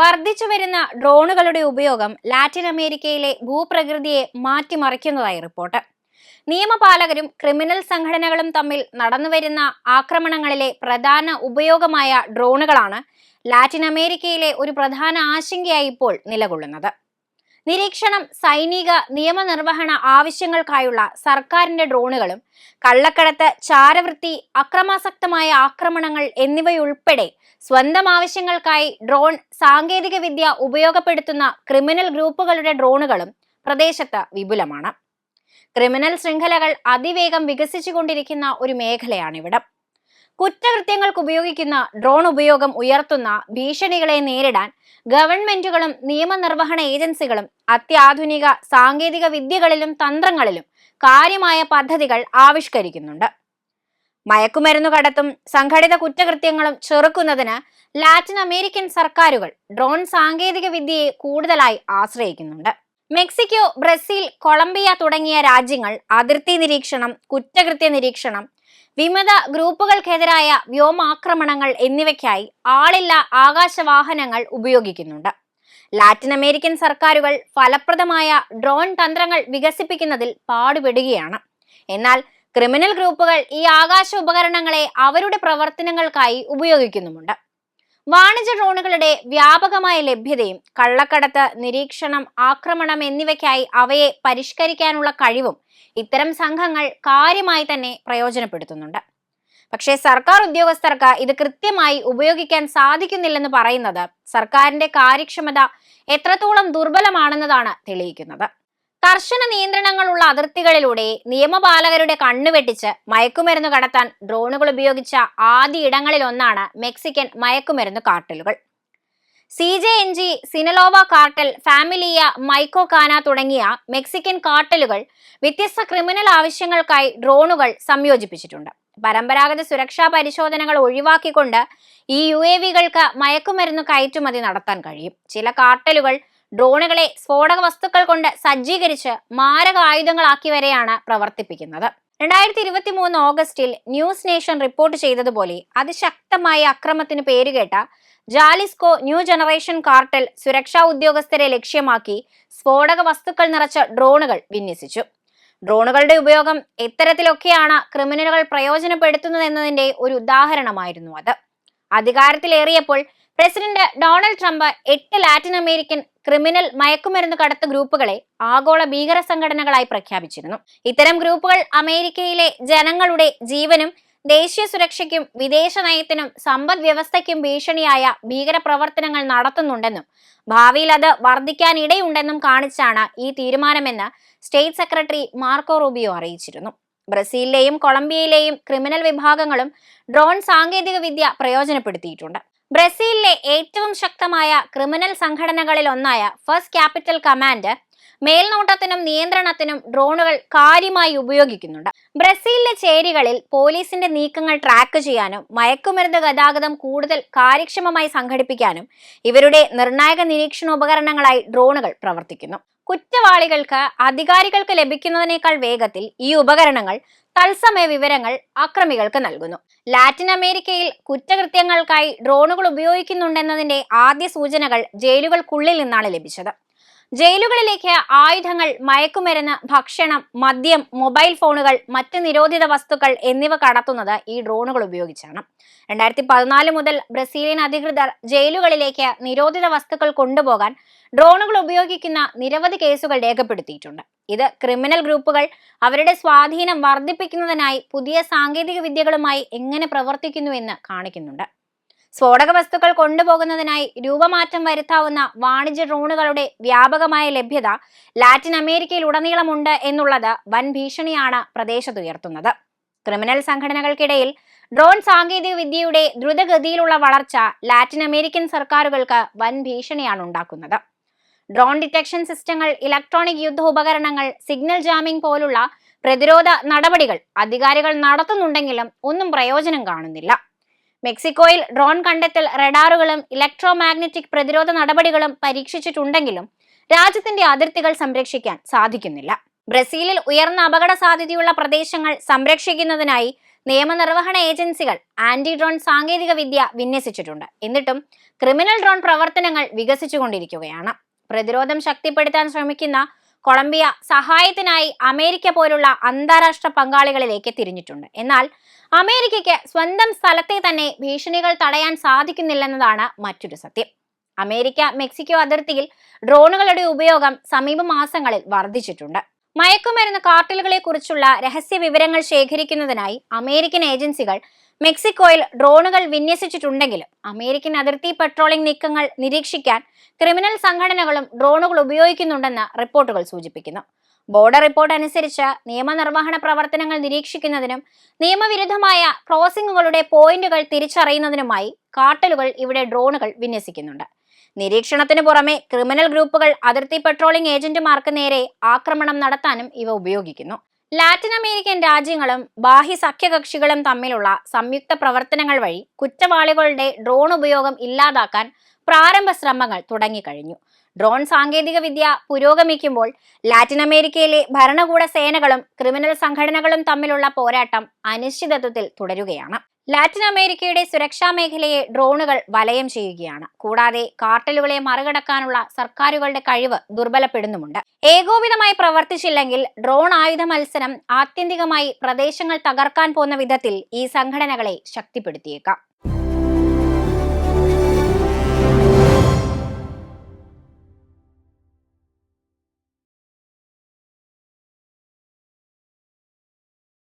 വർദ്ധിച്ചു വരുന്ന ഡ്രോണുകളുടെ ഉപയോഗം ലാറ്റിൻ അമേരിക്കയിലെ ഭൂപ്രകൃതിയെ മാറ്റിമറിക്കുന്നതായി റിപ്പോർട്ട്. നിയമപാലകരും ക്രിമിനൽ സംഘടനകളും തമ്മിൽ നടന്നുവരുന്ന ആക്രമണങ്ങളിലെ പ്രധാന ഉപയോഗമായ ഡ്രോണുകളാണ് ലാറ്റിൻ അമേരിക്കയിലെ ഒരു പ്രധാന ആശങ്കയായി ഇപ്പോൾ നിലകൊള്ളുന്നത്. നിരീക്ഷണം സൈനിക നിയമനിർവഹണ ആവശ്യങ്ങൾക്കായുള്ള സർക്കാരിന്റെ ഡ്രോണുകളും കള്ളക്കടത്ത് ചാരവൃത്തി അക്രമാസക്തമായ ആക്രമണങ്ങൾ എന്നിവയുൾപ്പെടെ സ്വന്തം ആവശ്യങ്ങൾക്കായി ഡ്രോൺ സാങ്കേതിക വിദ്യ ഉപയോഗപ്പെടുത്തുന്ന ക്രിമിനൽ ഗ്രൂപ്പുകളുടെ ഡ്രോണുകളും പ്രദേശത്ത് വിപുലമാണ്. ക്രിമിനൽ ശൃംഖലകൾ അതിവേഗം വികസിച്ചുകൊണ്ടിരിക്കുന്ന ഒരു മേഖലയാണിവിടം. കുറ്റകൃത്യങ്ങൾക്ക് ഉപയോഗിക്കുന്ന ഡ്രോൺ ഉപയോഗം ഉയർത്തുന്ന ഭീഷണികളെ നേരിടാൻ ഗവൺമെന്റുകളും നിയമനിർവഹണ ഏജൻസികളും അത്യാധുനിക സാങ്കേതിക വിദ്യകളിലും തന്ത്രങ്ങളിലും കാര്യമായ പദ്ധതികൾ ആവിഷ്കരിക്കുന്നുണ്ട്. മയക്കുമരുന്നു കടത്തും സംഘടിത കുറ്റകൃത്യങ്ങളും ചെറുക്കുന്നതിന് ലാറ്റിൻ അമേരിക്കൻ സർക്കാരുകൾ ഡ്രോൺ സാങ്കേതിക വിദ്യയെ കൂടുതലായി ആശ്രയിക്കുന്നുണ്ട്. മെക്സിക്കോ ബ്രസീൽ കൊളംബിയ തുടങ്ങിയ രാജ്യങ്ങൾ അതിർത്തി നിരീക്ഷണം കുറ്റകൃത്യ നിരീക്ഷണം വിമത ഗ്രൂപ്പുകൾക്കെതിരായ വ്യോമാക്രമണങ്ങൾ എന്നിവയ്ക്കായി ആളില്ല ആകാശവാഹനങ്ങൾ ഉപയോഗിക്കുന്നുണ്ട്. ലാറ്റിൻ അമേരിക്കൻ സർക്കാരുകൾ ഫലപ്രദമായ ഡ്രോൺ തന്ത്രങ്ങൾ വികസിപ്പിക്കുന്നതിൽ പാടുപെടുകയാണ്. എന്നാൽ ക്രിമിനൽ ഗ്രൂപ്പുകൾ ഈ ആകാശ ഉപകരണങ്ങളെ അവരുടെ പ്രവർത്തനങ്ങൾക്കായി ഉപയോഗിക്കുന്നുമുണ്ട്. വാണിജ്യ ഡ്രോണുകളുടെ വ്യാപകമായ ലഭ്യതയും കള്ളക്കടത്ത് നിരീക്ഷണം ആക്രമണം എന്നിവയ്ക്കായി അവയെ പരിഷ്കരിക്കാനുള്ള കഴിവും ഇത്തരം സംഘങ്ങൾ കാര്യമായി തന്നെ പ്രയോജനപ്പെടുത്തുന്നുണ്ട്. പക്ഷേ സർക്കാർ ഉദ്യോഗസ്ഥർക്ക് ഇത് കൃത്യമായി ഉപയോഗിക്കാൻ സാധിക്കുന്നില്ലെന്ന് പറയുന്നത് സർക്കാരിന്റെ കാര്യക്ഷമത എത്രത്തോളം ദുർബലമാണെന്നതാണ് തെളിയിക്കുന്നത്. കർശന നിയന്ത്രണങ്ങളുള്ള അതിർത്തികളിലൂടെ നിയമപാലകരുടെ കണ്ണുവെട്ടിച്ച് മയക്കുമരുന്ന് കടത്താൻ ഡ്രോണുകൾ ഉപയോഗിച്ച ആദ്യ ഇടങ്ങളിൽ ഒന്നാണ് മെക്സിക്കൻ മയക്കുമരുന്ന് കാർട്ടലുകൾ. C J N G Sinaloa cartel Familia Michoacana തുടങ്ങിയ മെക്സിക്കൻ കാർട്ടലുകൾ വ്യത്യസ്ത ക്രിമിനൽ ആവശ്യങ്ങൾക്കായി ഡ്രോണുകൾ സംയോജിപ്പിച്ചിട്ടുണ്ട്. പരമ്പരാഗത സുരക്ഷാ പരിശോധനകൾ ഒഴിവാക്കിക്കൊണ്ട് ഈ യു എ വികൾക്ക് മയക്കുമരുന്ന് കയറ്റുമതി നടത്താൻ കഴിയും. ചില കാർട്ടലുകൾ ഡ്രോണുകളെ സ്ഫോടക വസ്തുക്കൾ കൊണ്ട് സജ്ജീകരിച്ച് മാരക ആയുധങ്ങളാക്കി വരെയാണ് പ്രവർത്തിപ്പിക്കുന്നത്. രണ്ടായിരത്തി ഇരുപത്തി മൂന്ന് ഓഗസ്റ്റിൽ ന്യൂസ് നേഷൻ റിപ്പോർട്ട് ചെയ്തതുപോലെ അതിശക്തമായ അക്രമത്തിന് പേരുകേട്ട ജാലിസ്കോ ന്യൂ ജനറേഷൻ കാർട്ടൽ സുരക്ഷാ ഉദ്യോഗസ്ഥരെ ലക്ഷ്യമാക്കി സ്ഫോടക വസ്തുക്കൾ നിറച്ച ഡ്രോണുകൾ വിന്യസിച്ചു. ഡ്രോണുകളുടെ ഉപയോഗം എത്തരത്തിലൊക്കെയാണ് ക്രിമിനലുകൾ പ്രയോജനപ്പെടുത്തുന്നതെന്നതിന്റെ ഒരു ഉദാഹരണമായിരുന്നു അത്. അധികാരത്തിലേറിയപ്പോൾ പ്രസിഡന്റ് ഡൊണാൾഡ് ട്രംപ് എട്ട് ലാറ്റിൻ അമേരിക്കൻ ക്രിമിനൽ മയക്കുമരുന്ന് കടത്ത് ഗ്രൂപ്പുകളെ ആഗോള ഭീകര സംഘടനകളായി പ്രഖ്യാപിച്ചിരുന്നു. ഇത്തരം ഗ്രൂപ്പുകൾ അമേരിക്കയിലെ ജനങ്ങളുടെ ജീവനും ദേശീയ സുരക്ഷയ്ക്കും വിദേശ നയത്തിനും സമ്പദ് വ്യവസ്ഥയ്ക്കും ഭീഷണിയായ ഭീകര പ്രവർത്തനങ്ങൾ നടത്തുന്നുണ്ടെന്നും ഭാവിയിൽ അത് വർദ്ധിക്കാനിടയുണ്ടെന്നും കാണിച്ചാണ് ഈ തീരുമാനമെന്ന് സ്റ്റേറ്റ് സെക്രട്ടറി മാർക്കോ റൂബിയോ അറിയിച്ചിരുന്നു. ബ്രസീലിലെയും കൊളംബിയയിലെയും ക്രിമിനൽ വിഭാഗങ്ങളും ഡ്രോൺ സാങ്കേതികവിദ്യ പ്രയോജനപ്പെടുത്തിയിട്ടുണ്ട്. ബ്രസീലിലെ ഏറ്റവും ശക്തമായ ക്രിമിനൽ സംഘടനകളിൽ ഒന്നായ ഫസ്റ്റ് ക്യാപിറ്റൽ കമാൻഡ് മേൽനോട്ടത്തിനും നിയന്ത്രണത്തിനും ഡ്രോണുകൾ കാര്യമായി ഉപയോഗിക്കുന്നുണ്ട്. ബ്രസീലിലെ ചേരികളിൽ പോലീസിന്റെ നീക്കങ്ങൾ ട്രാക്ക് ചെയ്യാനും മയക്കുമരുന്ന് ഗതാഗതം കൂടുതൽ കാര്യക്ഷമമായി സംഘടിപ്പിക്കാനും ഇവരുടെ നിർണായക നിരീക്ഷണ ഉപകരണങ്ങളായി ഡ്രോണുകൾ പ്രവർത്തിക്കുന്നു. കുറ്റവാളികൾക്ക് അധികാരികൾക്ക് ലഭിക്കുന്നതിനേക്കാൾ വേഗത്തിൽ ഈ ഉപകരണങ്ങൾ തത്സമയ വിവരങ്ങൾ അക്രമികൾക്ക് നൽകുന്നു. ലാറ്റിൻ അമേരിക്കയിൽ കുറ്റകൃത്യങ്ങൾക്കായി ഡ്രോണുകൾ ഉപയോഗിക്കുന്നുണ്ടെന്നതിന്റെ ആദ്യ സൂചനകൾ ജയിലുകൾക്കുള്ളിൽ നിന്നാണ് ലഭിച്ചത്. ജയിലുകളിലേക്ക് ആയുധങ്ങൾ മയക്കുമരുന്ന് ഭക്ഷണം മദ്യം മൊബൈൽ ഫോണുകൾ മറ്റ് നിരോധിത വസ്തുക്കൾ എന്നിവ കടത്തുന്നത് ഈ ഡ്രോണുകൾ ഉപയോഗിച്ചാണ്. രണ്ടായിരത്തി പതിനാല് മുതൽ ബ്രസീലിയൻ അധികൃതർ ജയിലുകളിലേക്ക് നിരോധിത വസ്തുക്കൾ കൊണ്ടുപോകാൻ ഡ്രോണുകൾ ഉപയോഗിക്കുന്ന നിരവധി കേസുകൾ രേഖപ്പെടുത്തിയിട്ടുണ്ട്. ഇത് ക്രിമിനൽ ഗ്രൂപ്പുകൾ അവരുടെ സ്വാധീനം വർദ്ധിപ്പിക്കുന്നതിനായി പുതിയ സാങ്കേതിക വിദ്യകളുമായി എങ്ങനെ പ്രവർത്തിക്കുന്നുവെന്ന് കാണിക്കുന്നുണ്ട്. സ്ഫോടക വസ്തുക്കൾ കൊണ്ടുപോകുന്നതിനായി രൂപമാറ്റം വരുത്താവുന്ന വാണിജ്യ ഡ്രോണുകളുടെ വ്യാപകമായ ലഭ്യത ലാറ്റിൻ അമേരിക്കയിൽ ഉടനീളമുണ്ട് എന്നുള്ളത് വൻ ഭീഷണിയാണ് പ്രദേശത്തുയർത്തുന്നത്. ക്രിമിനൽ സംഘടനകൾക്കിടയിൽ ഡ്രോൺ സാങ്കേതിക വിദ്യയുടെ ദ്രുതഗതിയിലുള്ള വളർച്ച ലാറ്റിൻ അമേരിക്കൻ സർക്കാരുകൾക്ക് വൻ ഭീഷണിയാണ് ഉണ്ടാക്കുന്നത്. ഡ്രോൺ ഡിറ്റക്ഷൻ സിസ്റ്റങ്ങൾ ഇലക്ട്രോണിക് യുദ്ധ ഉപകരണങ്ങൾ സിഗ്നൽ ജാമിംഗ് പോലുള്ള പ്രതിരോധ നടപടികൾ അധികാരികൾ നടത്തുന്നുണ്ടെങ്കിലും ഒന്നും പ്രയോജനം കാണുന്നില്ല. മെക്സിക്കോയിൽ ഡ്രോൺ കണ്ടെത്തൽ റഡാറുകളും ഇലക്ട്രോ മാഗ്നറ്റിക് പ്രതിരോധ നടപടികളും പരീക്ഷിച്ചിട്ടുണ്ടെങ്കിലും രാജ്യത്തിന്റെ അതിർത്തികൾ സംരക്ഷിക്കാൻ സാധിക്കുന്നില്ല. ബ്രസീലിൽ ഉയർന്ന അപകട സാധ്യതയുള്ള പ്രദേശങ്ങൾ സംരക്ഷിക്കുന്നതിനായി നിയമനിർവഹണ ഏജൻസികൾ ആന്റി ഡ്രോൺ സാങ്കേതിക വിദ്യ വിന്യസിച്ചിട്ടുണ്ട്. എന്നിട്ടും ക്രിമിനൽ ഡ്രോൺ പ്രവർത്തനങ്ങൾ വികസിച്ചുകൊണ്ടിരിക്കുകയാണ്. പ്രതിരോധം ശക്തിപ്പെടുത്താൻ ശ്രമിക്കുന്ന കൊളംബിയ സഹായത്തിനായി അമേരിക്ക പോലുള്ള അന്താരാഷ്ട്ര പങ്കാളികളിലേക്ക് തിരിഞ്ഞിട്ടുണ്ട്. എന്നാൽ അമേരിക്കയ്ക്ക് സ്വന്തം സ്ഥലത്തെ തന്നെ ഭീഷണികൾ തടയാൻ സാധിക്കുന്നില്ലെന്നതാണ് മറ്റൊരു സത്യം. അമേരിക്ക മെക്സിക്കോ അതിർത്തിയിൽ ഡ്രോണുകളുടെ ഉപയോഗം സമീപ മാസങ്ങളിൽ വർദ്ധിച്ചിട്ടുണ്ട്. മയക്കുമരുന്ന് കാർട്ടലുകളെ കുറിച്ചുള്ള രഹസ്യ വിവരങ്ങൾ ശേഖരിക്കുന്നതിനായി അമേരിക്കൻ ഏജൻസികൾ മെക്സിക്കോയിൽ ഡ്രോണുകൾ വിന്യസിച്ചിട്ടുണ്ടെങ്കിലും അമേരിക്കൻ അതിർത്തി പെട്രോളിംഗ് നീക്കങ്ങൾ നിരീക്ഷിക്കാൻ ക്രിമിനൽ സംഘടനകളും ഡ്രോണുകൾ ഉപയോഗിക്കുന്നുണ്ടെന്ന് റിപ്പോർട്ടുകൾ സൂചിപ്പിക്കുന്നു. ബോർഡർ റിപ്പോർട്ട് അനുസരിച്ച് നിയമനിർവഹണ പ്രവർത്തനങ്ങൾ നിരീക്ഷിക്കുന്നതിനും നിയമവിരുദ്ധമായ ക്രോസിംഗുകളുടെ പോയിന്റുകൾ തിരിച്ചറിയുന്നതിനുമായി കാട്ടലുകൾ ഇവിടെ ഡ്രോണുകൾ വിന്യസിക്കുന്നുണ്ട്. നിരീക്ഷണത്തിന് പുറമെ ക്രിമിനൽ ഗ്രൂപ്പുകൾ അതിർത്തി പെട്രോളിംഗ് ഏജന്റുമാർക്ക് നേരെ ആക്രമണം നടത്താനും ഇവ ഉപയോഗിക്കുന്നു. ലാറ്റിൻ അമേരിക്കൻ രാജ്യങ്ങളും ബാഹ്യ സഖ്യകക്ഷികളും തമ്മിലുള്ള സംയുക്ത പ്രവർത്തനങ്ങൾ വഴി കുറ്റവാളികളുടെ ഡ്രോൺ ഉപയോഗം ഇല്ലാതാക്കാൻ പ്രാരംഭ ശ്രമങ്ങൾ തുടങ്ങിക്കഴിഞ്ഞു. ഡ്രോൺ സാങ്കേതിക വിദ്യ പുരോഗമിക്കുമ്പോൾ ലാറ്റിൻ അമേരിക്കയിലെ ഭരണകൂട സേനകളും ക്രിമിനൽ സംഘടനകളും തമ്മിലുള്ള പോരാട്ടം അനിശ്ചിതത്വത്തിൽ തുടരുകയാണ്. ലാറ്റിൻ അമേരിക്കയുടെ സുരക്ഷാ മേഖലയെ ഡ്രോണുകൾ വലയം ചെയ്യുകയാണ്. കൂടാതെ കാർട്ടലുകളെ മറികടക്കാനുള്ള സർക്കാരുകളുടെ കഴിവ് ദുർബലപ്പെടുന്നുമുണ്ട്. ഏകോപിതമായി പ്രവർത്തിച്ചില്ലെങ്കിൽ ഡ്രോൺ ആയുധ മത്സരം ആത്യന്തികമായി പ്രദേശങ്ങൾ തകർക്കാൻ പോകുന്ന വിധത്തിൽ ഈ സംഘടനകളെ ശക്തിപ്പെടുത്തിയേക്കാം.